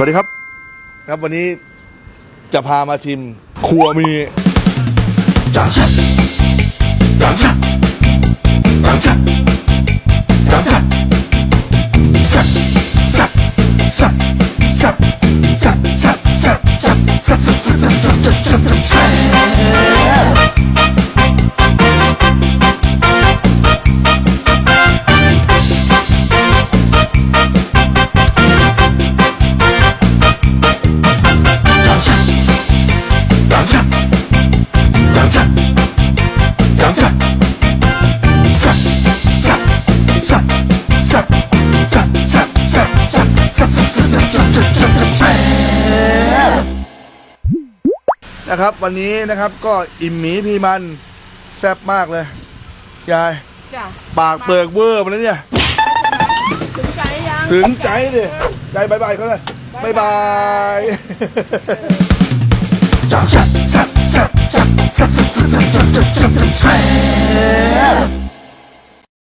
สวัสดีครับ ครับวันนี้จะพามาชิมครัวมีจังจังจังจัง นะครับ วันนี้นะครับก็อิ่มหมีพี่มันแซ่บมากเลยยายปากเปิกเวอร์มาแล้วเนี่ย ถึงใจยัง ถึงใจดิใจบายบายเขาเลยบายบาย